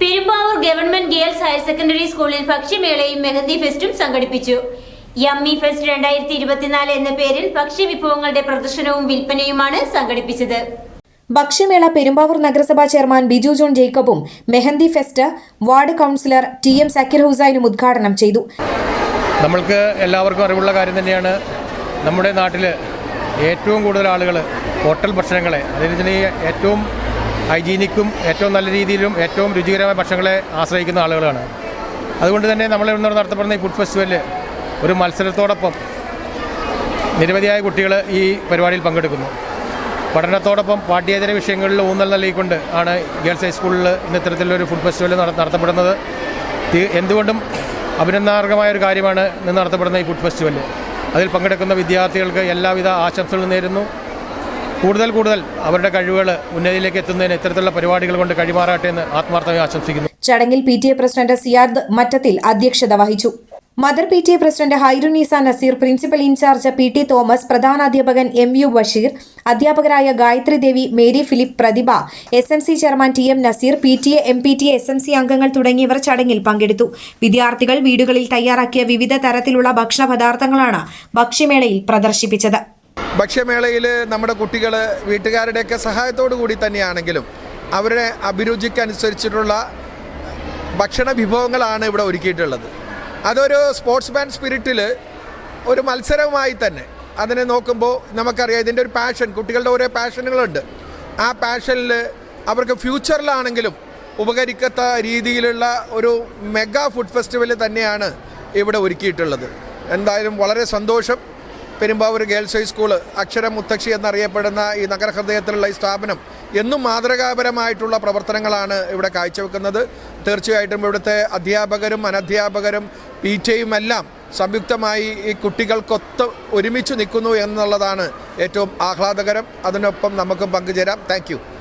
Perumbavoor government girls higher secondary സ്കൂളിൽ ഭക്ഷ്യമേളയും മെഹന്തി ഫെസ്റ്റും സംഘടിപ്പിച്ചു. യമ്മി ഫെസ്റ്റ് രണ്ടായിരത്തി ഇരുപത്തിനാല് എന്ന പേരിൽ ഭക്ഷ്യവിഭവങ്ങളുടെ പ്രദർശനവും വിൽപ്പനയുമാണ് സംഘടിപ്പിച്ചത്. ഭക്ഷ്യമേള പെരുമ്പാവൂർ നഗരസഭാ chairman Biju John ജേക്കബും mehndi fest ward councillor T M Sakkeer ഹുസൈനും ഉദ്ഘാടനം ചെയ്തു. നമ്മൾക്ക് എല്ലാവർക്കും അറിവുള്ള കാര്യം തന്നെയാണ്. നമ്മുടെ നാട്ടിൽ ഏറ്റവും കൂടുതൽ ആളുകൾ ഹോട്ടൽ ഭക്ഷണങ്ങളെ അതായത് ഇതിന് ഏറ്റവും ഹൈജീനിക്കും ഏറ്റവും നല്ല രീതിയിലും ഏറ്റവും രുചികരമായ ഭക്ഷണങ്ങളെ ആശ്രയിക്കുന്ന ആളുകളാണ്. അതുകൊണ്ട് തന്നെ നമ്മൾ ഇന്നോട് നടത്തപ്പെടുന്ന ഈ ഫുഡ് ഫെസ്റ്റിവലിൽ ഒരു മത്സരത്തോടൊപ്പം നിരവധിയായ കുട്ടികൾ ഈ പരിപാടിയിൽ പങ്കെടുക്കുന്നു. പഠനത്തോടൊപ്പം പാഠ്യേതര വിഷയങ്ങളിൽ ഊന്നൽ നൽകിക്കൊണ്ട് ആണ് ഗേൾസ് ഹൈസ്കൂളിൽ ഇന്ന് ഒരു ഫുഡ് ഫെസ്റ്റിവൽ നട- നടത്തപ്പെടുന്നത്. എന്തുകൊണ്ടും അഭിനന്ദനാർഹമായ ഒരു കാര്യമാണ് ഇന്ന് നടത്തപ്പെടുന്ന ഈ ഫുഡ് ഫെസ്റ്റിവൽ. അതിൽ പങ്കെടുക്കുന്ന വിദ്യാർത്ഥികൾക്ക് എല്ലാവിധ ആശംസകളും നേരുന്നു. കൂടുതൽ കൂടുതൽ അവരുടെ കഴിവുകൾ ഉന്നതിയിലേക്ക് എത്തുന്നതിന് ഇത്തരത്തിലുള്ള പരിപാടികൾ കൊണ്ട് കഴിമാറാട്ടെ എന്ന് ആത്മാർത്ഥമായി ആശംസിക്കുന്നു. ചടങ്ങിൽ P T A president Siyad Mattathil അധ്യക്ഷത വഹിച്ചു. Mother P T A president Hairunisa Nazeer principal in charge P T Thomas പ്രധാനാധ്യാപകൻ M U Basheer അധ്യാപകരായ Gayathri Devi Mary Philip Prathibha S M C chairman T M Nazeer P T A M P T S M C അംഗങ്ങൾ തുടങ്ങിയവർ ചടങ്ങിൽ പങ്കെടുത്തു. വിദ്യാർത്ഥികൾ വീടുകളിൽ തയ്യാറാക്കിയ വിവിധ തരത്തിലുള്ള ഭക്ഷണ പദാർത്ഥങ്ങളാണ് ഭക്ഷ്യമേളയിൽ പ്രദർശിപ്പിച്ചത്. ഭക്ഷ്യമേളയിൽ നമ്മുടെ കുട്ടികൾ വീട്ടുകാരുടെയൊക്കെ സഹായത്തോടു കൂടി തന്നെയാണെങ്കിലും അവരുടെ അഭിരുചിക്കനുസരിച്ചിട്ടുള്ള ഭക്ഷണ വിഭവങ്ങളാണ് ഇവിടെ ഒരുക്കിയിട്ടുള്ളത്. അതൊരു സ്പോർട്സ് മാൻ സ്പിരിറ്റിൽ ഒരു മത്സരമായി തന്നെ അതിനെ നോക്കുമ്പോൾ നമുക്കറിയാം ഇതിന്റെ ഒരു പാഷൻ കുട്ടികളുടെ ഓരോ പാഷനുകളുണ്ട്. ആ പാഷനിൽ അവർക്ക് ഫ്യൂച്ചറിലാണെങ്കിലും ഉപകരിക്കത്ത രീതിയിലുള്ള ഒരു മെഗാ ഫുഡ് ഫെസ്റ്റിവൽ തന്നെയാണ് ഇവിടെ ഒരുക്കിയിട്ടുള്ളത്. എന്തായാലും വളരെ സന്തോഷം. പെരുമ്പാവൂർ ഗേൾസ് ഹൈസ്കൂൾ അക്ഷര മുത്തക്ഷി എന്നറിയപ്പെടുന്ന ഈ നഗരഹൃദയത്തിലുള്ള ഈ സ്ഥാപനം എന്നും മാതൃകാപരമായിട്ടുള്ള പ്രവർത്തനങ്ങളാണ് ഇവിടെ കാഴ്ചവെക്കുന്നത്. തീർച്ചയായിട്ടും ഇവിടുത്തെ അധ്യാപകരും അനധ്യാപകരും പി ടിയുമെല്ലാം സംയുക്തമായി ഈ കുട്ടികൾക്കൊത്ത് ഒരുമിച്ച് നിൽക്കുന്നു എന്നുള്ളതാണ് ഏറ്റവും ആഹ്ലാദകരം. അതിനൊപ്പം നമുക്കും പങ്കുചേരാം. താങ്ക്